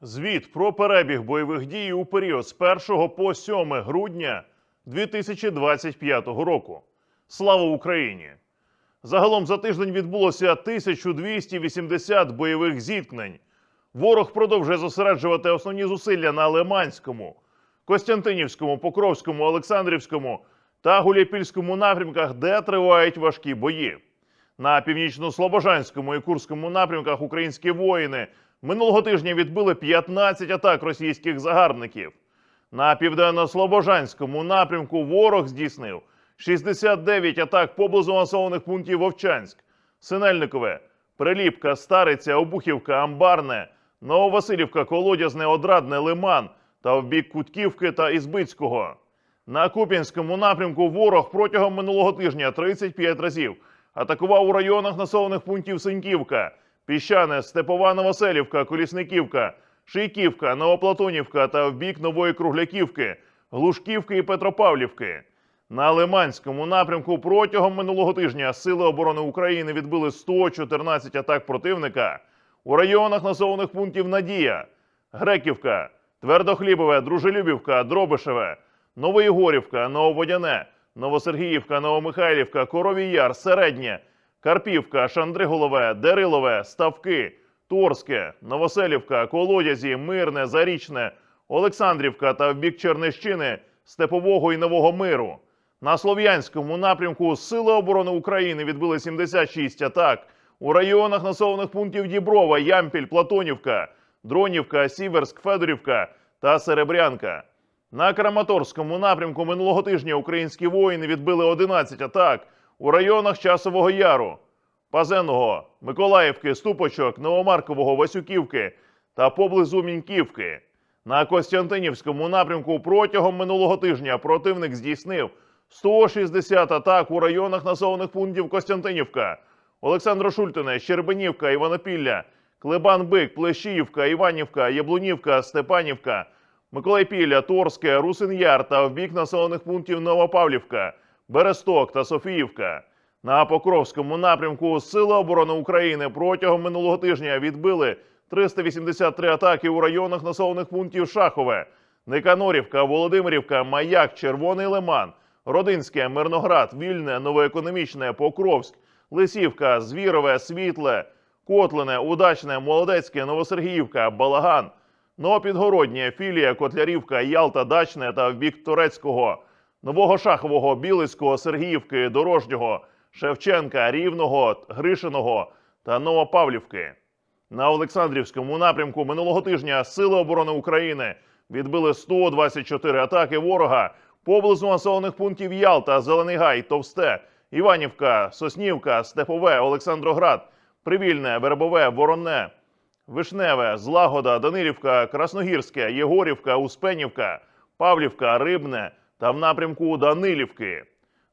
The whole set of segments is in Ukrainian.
Звіт про перебіг бойових дій у період з 1 по 7 грудня 2025 року. Слава Україні! Загалом за тиждень відбулося 1280 бойових зіткнень. Ворог продовжує зосереджувати основні зусилля на Лиманському, Костянтинівському, Покровському, Олександрівському та Гуляйпільському напрямках, де тривають важкі бої. На північно-слобожанському і Курському напрямках українські воїни минулого тижня відбили 15 атак російських загарбників. На південно-слобожанському напрямку ворог здійснив 69 атак поблизу населених пунктів Вовчанськ, Синельникове, Приліпка, Стариця, Обухівка, Амбарне, Нововасилівка, Колодязне, Одрадне, Лиман та в бік Кутківки та Ізбицького. На Куп'янському напрямку ворог протягом минулого тижня 35 разів атакував у районах населених пунктів Синьківка, Піщане, Степова Новоселівка, Колісниківка, Шийківка, Новоплатонівка та в бік Нової Кругляківки, Глушківки і Петропавлівки. На Лиманському напрямку протягом минулого тижня Сили оборони України відбили 114 атак противника у районах населених пунктів Надія, Греківка, Твердохлібове, Дружелюбівка, Дробишеве, Новоєгорівка, Нововодяне, Новосергіївка, Новомихайлівка, Коровій Яр, Середнє, Карпівка, Шандриголове, Дерилове, Ставки, Торське, Новоселівка, Колодязі, Мирне, Зарічне, Олександрівка та в бік Чернищини, Степового і Нового Миру. На Слов'янському напрямку Сили оборони України відбили 76 атак у районах населених пунктів Діброва, Ямпіль, Платонівка, Дронівка, Сіверськ, Федорівка та Серебрянка. На Краматорському напрямку минулого тижня українські воїни відбили 11 атак у районах Часового Яру, Пазеного, Миколаївки, Ступочок, Новомаркового, Васюківки та поблизу Міньківки. На Костянтинівському напрямку протягом минулого тижня противник здійснив 160 атак у районах населених пунктів Костянтинівка, Олександро Шультине, Щербинівка, Іванопілля, Клебан-Бик, Плещіївка, Іванівка, Яблунівка, Степанівка, Миколайпілля, Торське, Русин-Яр та в бік населених пунктів Новопавлівка, Бересток та Софіївка. На Покровському напрямку Сили оборони України протягом минулого тижня відбили 383 атаки у районах населених пунктів Шахове, Никанорівка, Володимирівка, Маяк, Червоний Лиман, Родинське, Мирноград, Вільне, Новоекономічне, Покровськ, Лисівка, Звірове, Світле, Котлине, Удачне, Молодецьке, Новосергіївка, Балаган, Новопідгороднє, Філія, Котлярівка, Ялта, Дачне та в бік Турецького, Нового Шахового, Білицького, Сергіївки, Дорожнього, Шевченка, Рівного, Гришиного та Новопавлівки. На Олександрівському напрямку минулого тижня Сили оборони України відбили 124 атаки ворога поблизу населених пунктів Ялта, Зелений Гай, Товсте, Іванівка, Соснівка, Степове, Олександроград, Привільне, Вербове, Воронне, Вишневе, Злагода, Данилівка, Красногірське, Єгорівка, Успенівка, Павлівка, Рибне та в напрямку Данилівки.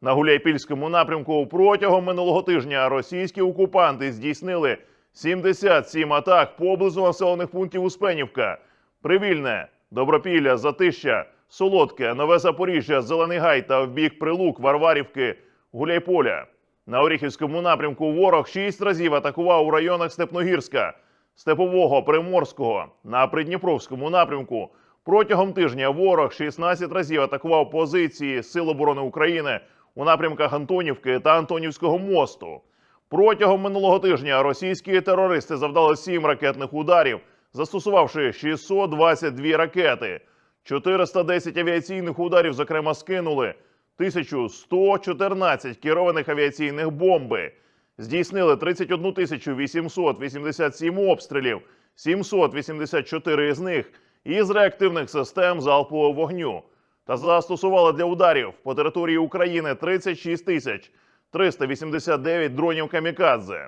На Гуляйпільському напрямку протягом минулого тижня російські окупанти здійснили 77 атак поблизу населених пунктів Успенівка, Привільне, Добропілля, Затища, Солодке, Нове Запоріжжя, Зелений Гай та в бік Прилук, Варварівки, Гуляйполя. На Оріхівському напрямку ворог шість разів атакував у районах Степногірська, Степового, Приморського. На Придніпровському напрямку протягом тижня ворог 16 разів атакував позиції Сил оборони України у напрямках Антонівки та Антонівського мосту. Протягом минулого тижня російські терористи завдали сім ракетних ударів, застосувавши 622 ракети. 410 авіаційних ударів, зокрема, скинули 1114 керованих авіаційних бомби. Здійснили 31 887 обстрілів, 784 з них із реактивних систем залпового вогню. Та застосували для ударів по території України 36 тисяч 389 дронів камікадзе.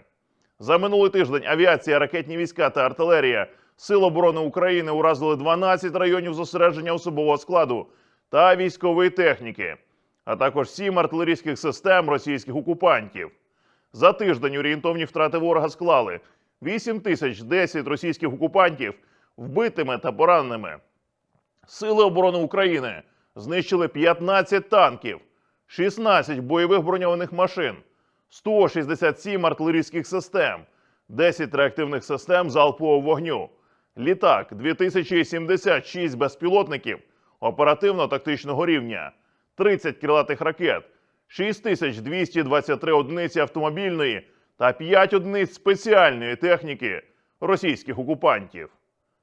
За минулий тиждень авіація, ракетні війська та артилерія Сил оборони України уразили 12 районів зосередження особового складу та військової техніки, а також 7 артилерійських систем російських окупантів. За тиждень орієнтовні втрати ворога склали 8 тисяч 10 російських окупантів вбитими та пораненими. Сили оборони України знищили 15 танків, 16 бойових броньованих машин, 167 артилерійських систем, 10 реактивних систем залпового вогню, літак 2076 безпілотників оперативно-тактичного рівня, 30 крилатих ракет, 6223 одиниці автомобільної та 5 одиниць спеціальної техніки російських окупантів.